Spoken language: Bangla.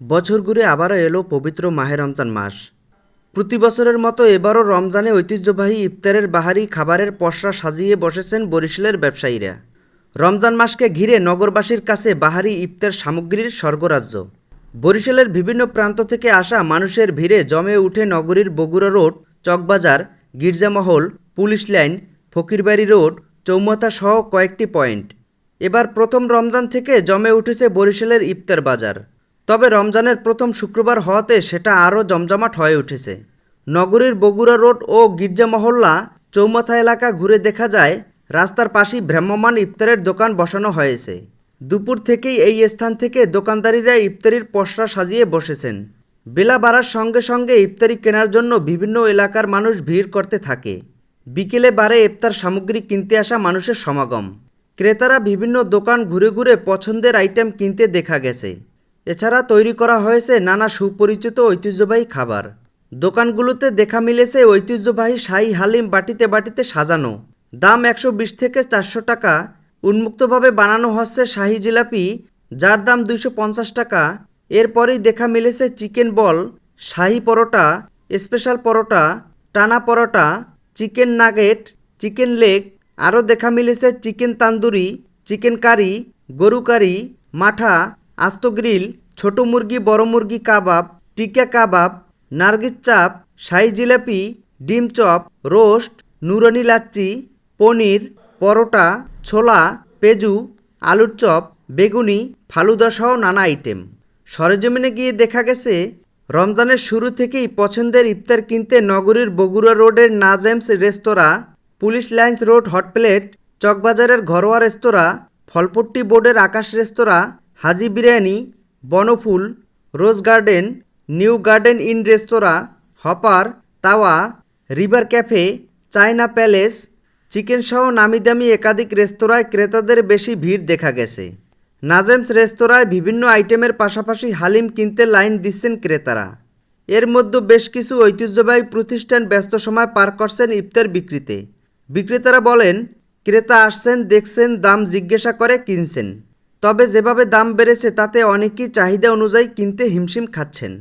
বছর ঘুরে আবারও এলো পবিত্র মাহে রমজান মাস। প্রতি বছরের মতো এবারও রমজানে ঐতিহ্যবাহী ইফতারের বাহারি খাবারের পসরা সাজিয়ে বসেছেন বরিশালের ব্যবসায়ীরা। রমজান মাসকে ঘিরে নগরবাসীর কাছে বাহারি ইফতার সামগ্রীর স্বর্গরাজ্য। বরিশালের বিভিন্ন প্রান্ত থেকে আসা মানুষের ভিড়ে জমে উঠে নগরীর Bogura road, Chawkbazar, Girjamahal, police line, Fakirbari road, Choumatha সহ কয়েকটি পয়েন্ট। এবার প্রথম রমজান থেকে জমে উঠেছে বরিশালের ইফতার বাজার। তবে রমজানের প্রথম শুক্রবার হওয়াতে সেটা আরও জমজমাট হয়ে উঠেছে। নগরীর বগুড়া রোড ও গির্জা মহল্লা চৌমাথা এলাকা ঘুরে দেখা যায়, রাস্তার পাশেই ভ্রাম্যমাণ ইফতারের দোকান বসানো হয়েছে। দুপুর থেকেই এই স্থান থেকে দোকানদারিরা ইফতারির পসরা সাজিয়ে বসেছেন। বেলা বাড়ার সঙ্গে সঙ্গে ইফতারি কেনার জন্য বিভিন্ন এলাকার মানুষ ভিড় করতে থাকে। বিকেলে বারে ইফতার সামগ্রী কিনতে আসা মানুষের সমাগম। ক্রেতারা বিভিন্ন দোকান ঘুরে ঘুরে পছন্দের আইটেম কিনতে দেখা গেছে। এছাড়া তৈরি করা হয়েছে নানা সুপরিচিত ঐতিহ্যবাহী খাবার। দোকানগুলোতে দেখা মিলেছে ঐতিহ্যবাহী শাহী হালিম বাটিতে বাটিতে সাজানো। দাম একশো বিশ থেকে চারশো টাকা। উন্মুক্তভাবে বানানো হচ্ছে শাহী জিলাপি, যার দাম দুইশো পঞ্চাশ টাকা। এরপরেই দেখা মিলেছে চিকেন বল, শাহী পরোটা, স্পেশাল পরোটা, টানা paratha, chicken nugget, chicken leg. আরও দেখা মিলেছে চিকেন তান্দুরি, চিকেন কারি, গরু কারি, মাঠা আস্ত গ্রিল, ছোট মুরগি, বড় মুরগি কাবাব টিকা কাবাব, নার্গিস চাপ, শাহি জিলাপি, ডিম চপ, রোস্ট, নুরানি লাচ্চি, পনির, পরোটা, ছোলা, পেজু, আলুর চপ, বেগুনি, ফালুদা সহ নানা আইটেম। সরেজমিনে গিয়ে দেখা গেছে, রমজানের শুরু থেকেই পছন্দের ইফতার কিনতে নগরীর বগুড়া রোডের নাজেমস রেস্তোরাঁ, পুলিশ লাইন্স রোড হটপ্লেট, চকবাজারের ঘরোয়া রেস্তোরাঁ, ফলপট্টি বোর্ডের আকাশ রেস্তোরাঁ Haji Biryani, Bonphul, Rose Garden, New Garden Inn রেস্তোরাঁ, Hopper, Tawa, River Cafe, China Palace, chicken সহ নামি দামি একাধিক রেস্তোরাঁয় ক্রেতাদের বেশি ভিড় দেখা গেছে। নাজেমস রেস্তোরাঁয় বিভিন্ন আইটেমের পাশাপাশি হালিম কিনতে লাইন দিচ্ছেন ক্রেতারা। এর মধ্যে বেশ কিছু ঐতিহ্যবাহী প্রতিষ্ঠান ব্যস্ত সময় পার করছেন ইফতার বিক্রিতে। বিক্রেতারা বলেন, ক্রেতা আসছেন, দেখছেন, দাম জিজ্ঞাসা করে কিনছেন। তবে যেভাবে দাম বেড়েছে তাতে অনেকেই চাহিদা অনুযায়ী কিনতে হিমশিম খাচ্ছেন।